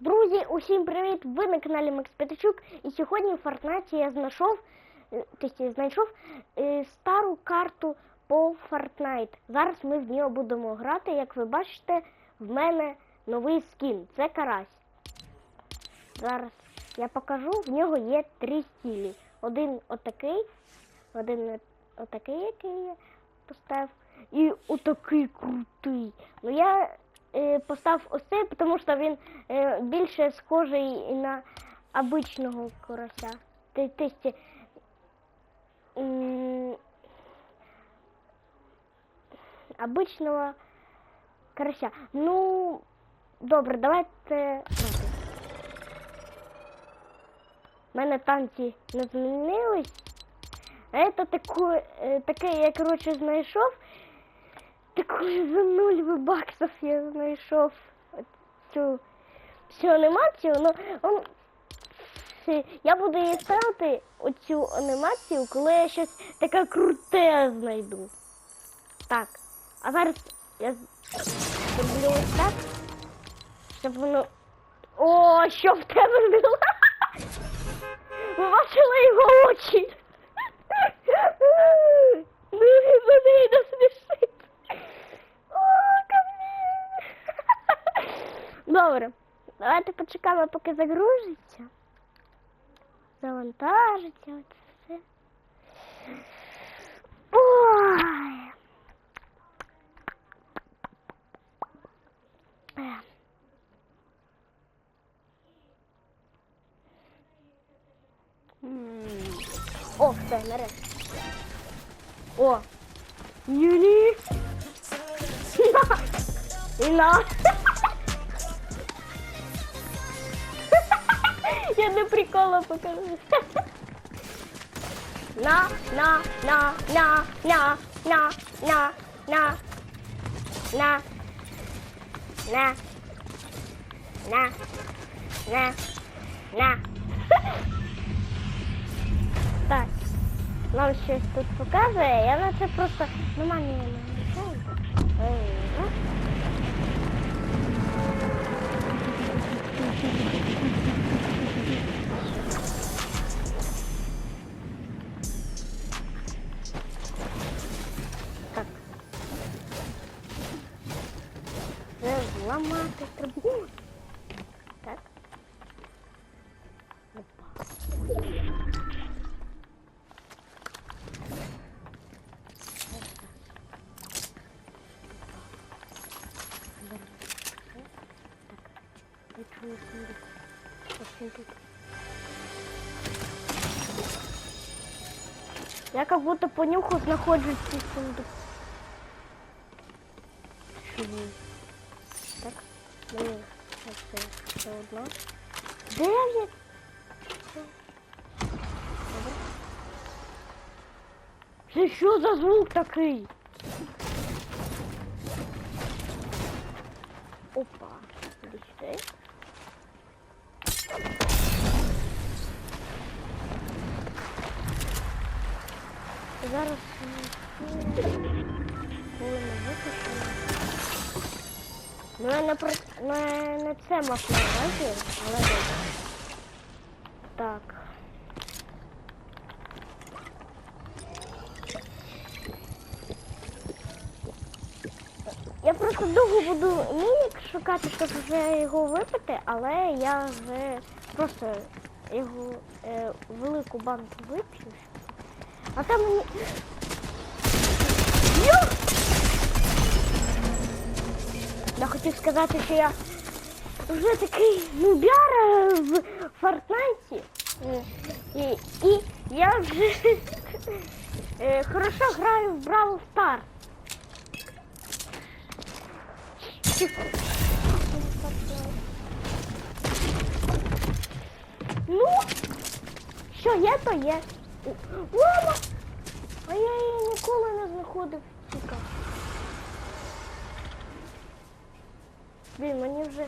Друзі, усім привіт! Ви на каналі Макс Петичук. І сьогодні в Фортнаті я знайшов, е, тобто знайшов е, стару карту по Fortnite. Зараз ми в нього будемо грати. Як ви бачите, в мене новий скін. Це карась. Зараз я покажу. В нього є три стилі. Один отакий, один отакий, який я поставив, і отакий крутий. Ну я е, поставив ось цей, тому що він е, більше схожий на обичного карася. Ти, ти, ти, обичного карася. Ну, добре, давайте. У мене танці не змінились. Це таке, таке я, коротше, знайшов. Таку за нуль баксів я знайшов цю всю анімацію. Ну, он, я буду її ставити оцю анімацію, коли я щось таке круте знайду. Так, а зараз я зроблю ось так, щоб воно. О, що в тебе було? Ви бачили його очі? Ну, мене не смішить. Добре, давайте почекаємо, поки загрузиться. Завантажиться все. На, на, на, на, на, на, на, на, на, на, на, на. Так, нам щось тут показує, я на це просто нормально не намічаю. очень тут. Я как будто понюхал, нахожусь здесь сундук. Так, блин, еще одна. Да я... Це що за звук такой? Зараз коли ми випишемо. Ну я не про не, не це мав на але добре. Так. Я просто довго буду мінік шукати, щоб вже його випити, але я вже просто його е, велику банку вип'ю. А там мені. Йо! Я хотів сказати, що я вже такий нубяра в Фортнайті. Е, І, і я вже е, хорошо граю в Бравл Стар. Ну, що є, то є. Мама! А я її ніколи не знаходив тільки. Блін, мені вже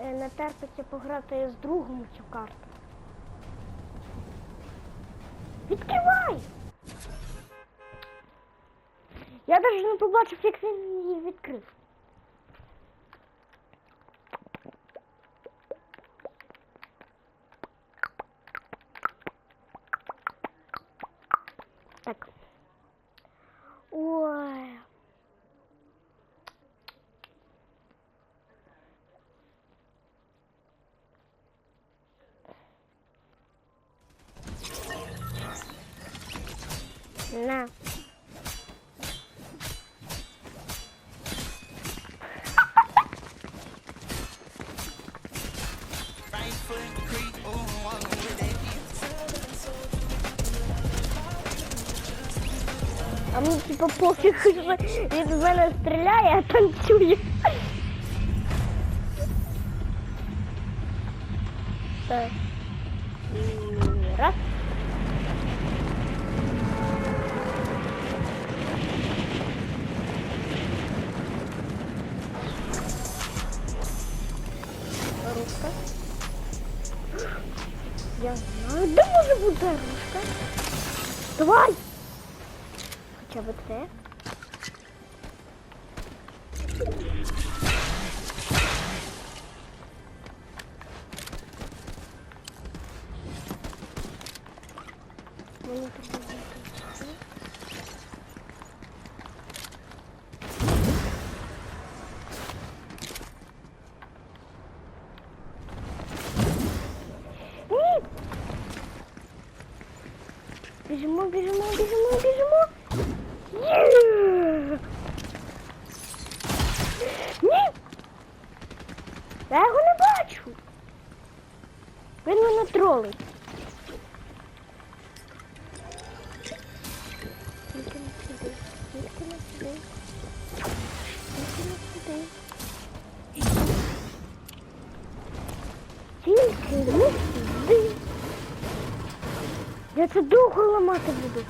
е, не терпиться пограти з другом цю карту. Відкривай! Я навіть не побачив, як він її відкрив. Так. 我 А мені типа пофіг, що він в мене стріляє, а танцює. Так. І Раз. Ручка. Я знаю, де може бути ручка? Давай! Хоча б це. Мені треба знайти це. Ні! Я його не бачу. Він мене тролить. Тільки не сюди, тільки не сюди. Тільки не сюди. Тільки сюди. Я це довго ламати буду.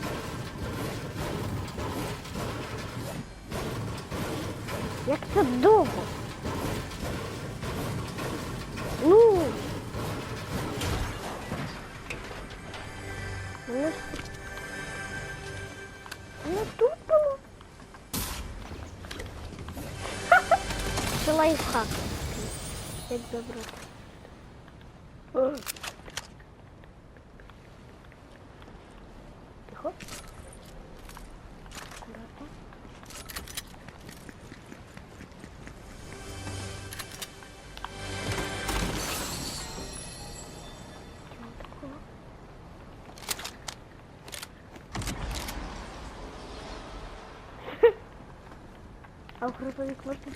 Лайфхак. Як добре. О. Тихо. Аккуратно. А в грузовик можна?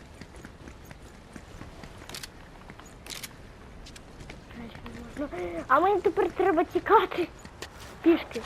Краще. А мені тепер треба тікати. Пішки.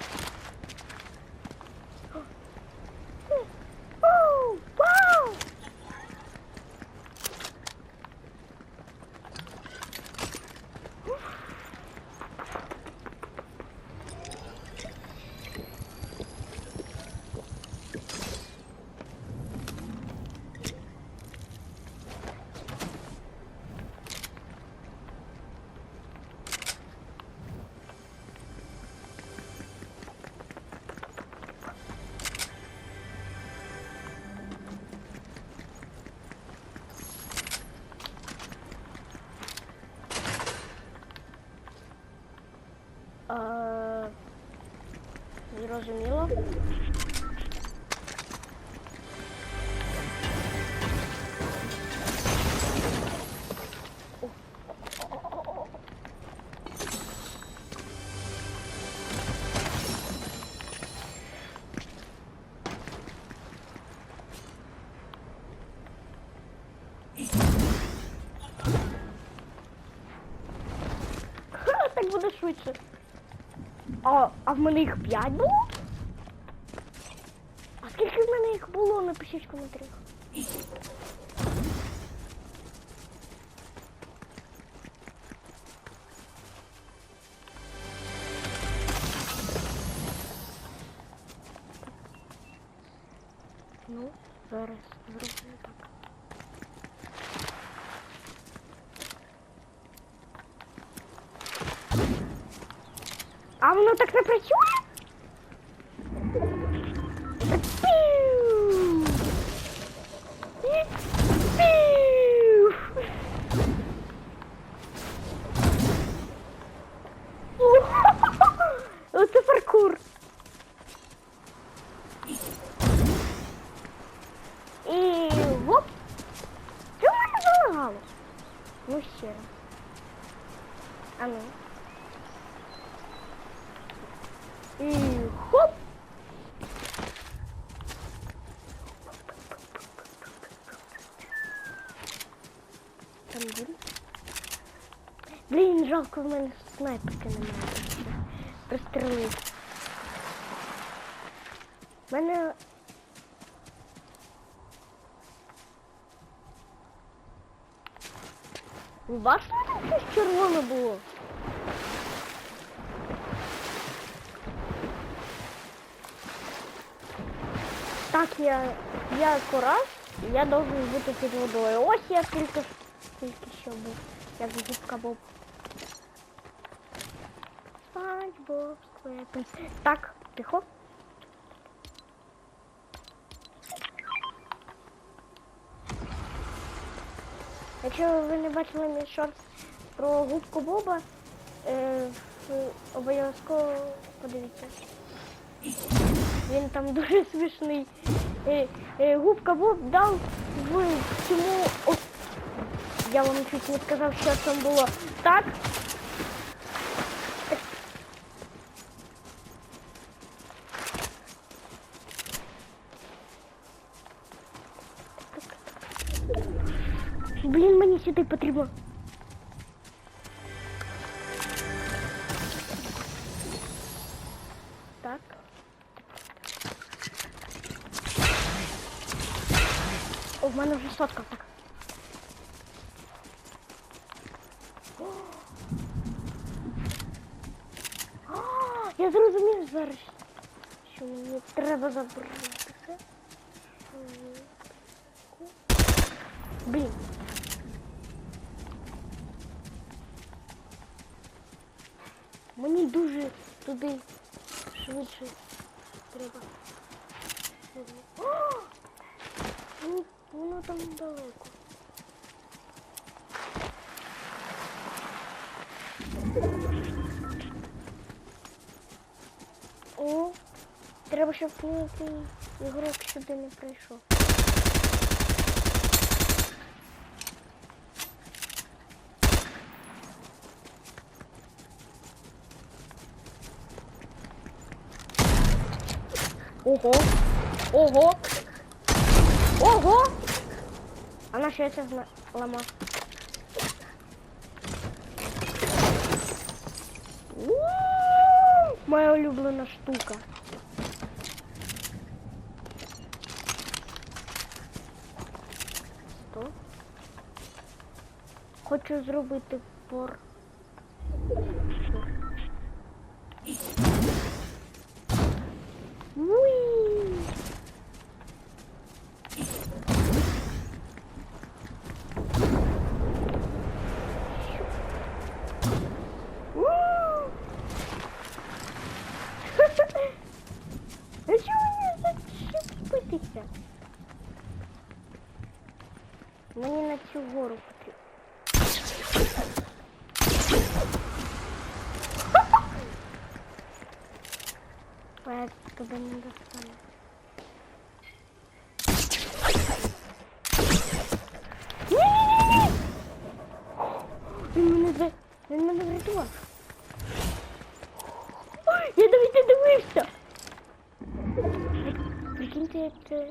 Так буде швидше. А, а в мене їх 5 було? Їх було? Напишіть в коментарях. стану. І хоп! Там буде? Блин, жалко, в мене снайперки немає. Пристрелив. В мене... Бачите, там щось червоне было? Так, я, я кораж, я должен бути під водою. Ось я тільки, тільки що був, як губка Боб. Спанч Боб Сквепенс. Так, тихо. Якщо ви не бачили мій шорт про губку Боба, е, обов'язково подивіться. Він там дуже смішний. Е, е, губка Боб дав в цьому. О, я вам чуть не сказав, що там було. Так. Блін, мені сюди потрібно. Блін. Мені дуже туди швидше треба. О! Ну, воно там далеко. Треба, щоб ніякий ігрок сюди не прийшов. Ого! Ого! Ого! А на що це ламав? Моя улюблена штука. Хочу зробити пор. Уй! Ууу! А чого мені зачепитися? Мені на цю гору потрібно. А я тебе не. Ні-ні-ні! Він мене. Він мене врятував. Я навіть не дивився. Прикиньте, як це...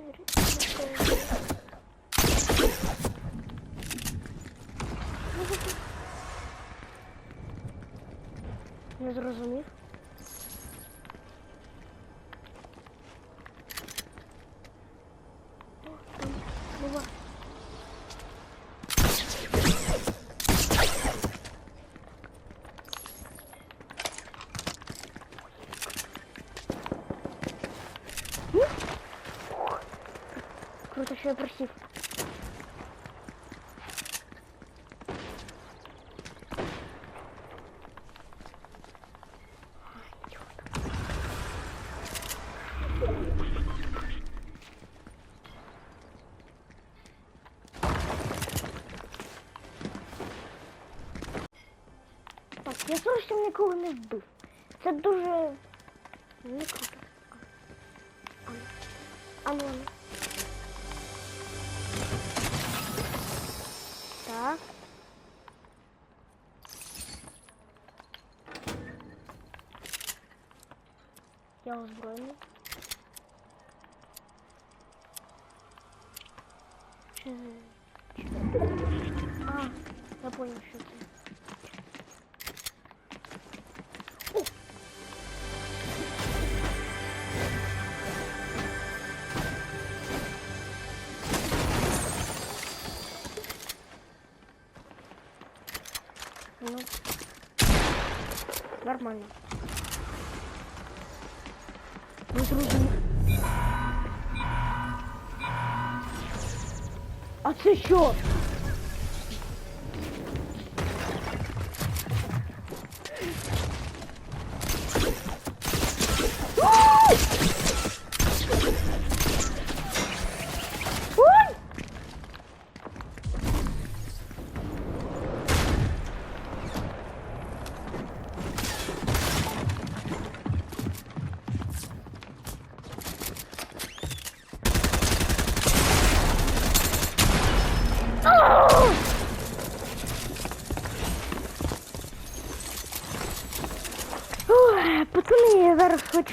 зрозумів. Круто, що я просив. понял, что это. Ну, нормально. Ну, друзі. А це що?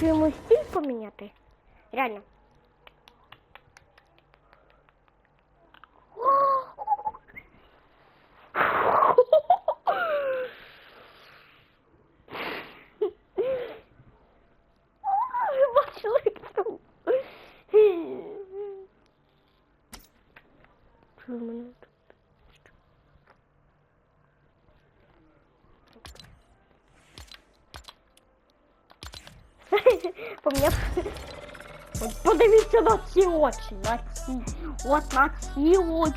Хочу йому стіль поміняти. Реально. Бачили, як там? Що в мене тут? Поміняв. От подивіться на ці очі, на ці. От.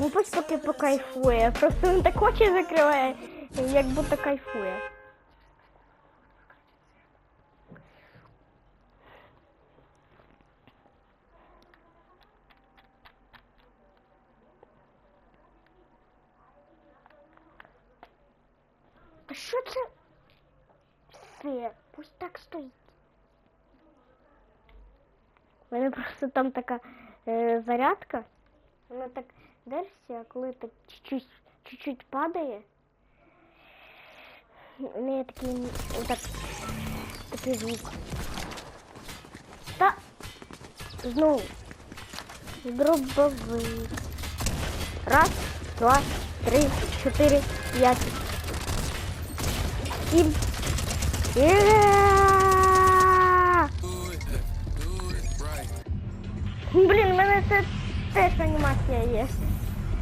Ну пусть поки покайфує. Просто він так очі закриває, як будто кайфує. там така е, зарядка. Вона так держиться, а коли так чуть-чуть, чуть-чуть падає. У неї такий отак, такий звук. Та знову. Дробовик. Раз, два, три, чотири, п'ять. Сім. Є! Блін, в мене це теж анімація є.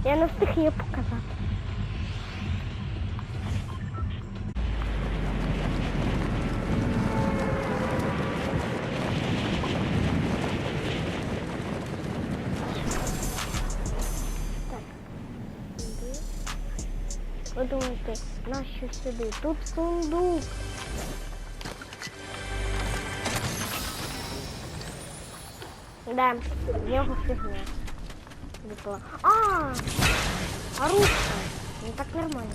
Я не встиг її показати. Ви думаєте, нащо сюди? Тут сундук. Да, я нього фігня. Випала. А, ручка. Ну так нормально.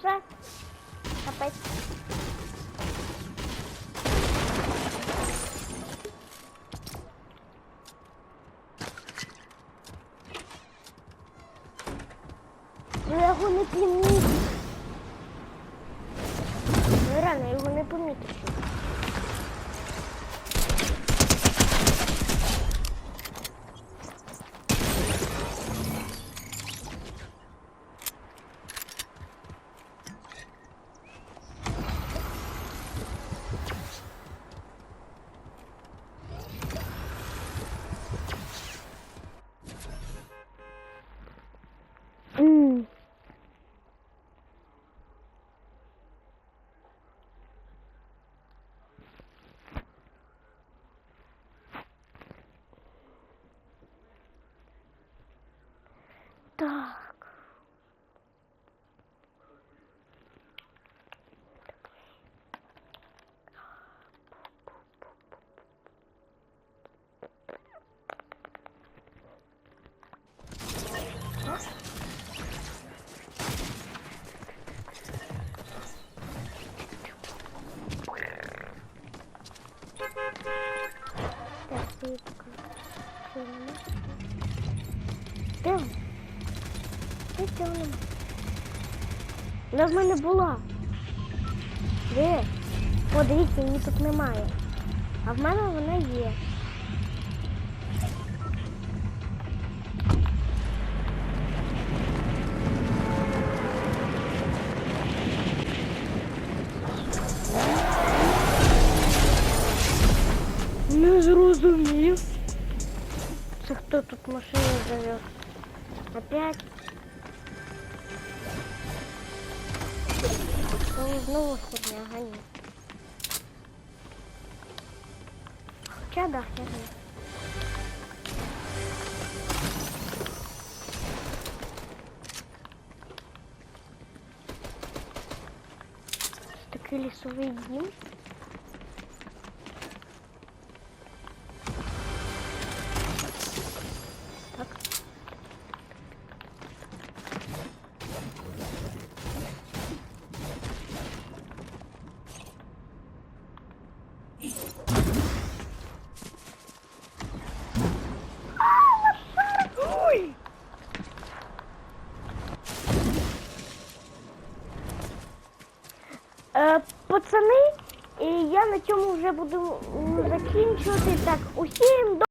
Все. Капець. Я його не помітив. рано, я його не помітив. Так. Так, Ця вона? Вона в мене була. Де? Подивіться, її тут немає. А в мене вона є. Не зрозумів. Це хто тут машину завез? Опять? Ну, херня, гони. Хотя да, херня. Це Такий лісовий дім. Так. Ой! Е, пацани, і я на цьому вже буду м, закінчувати. Так, усім.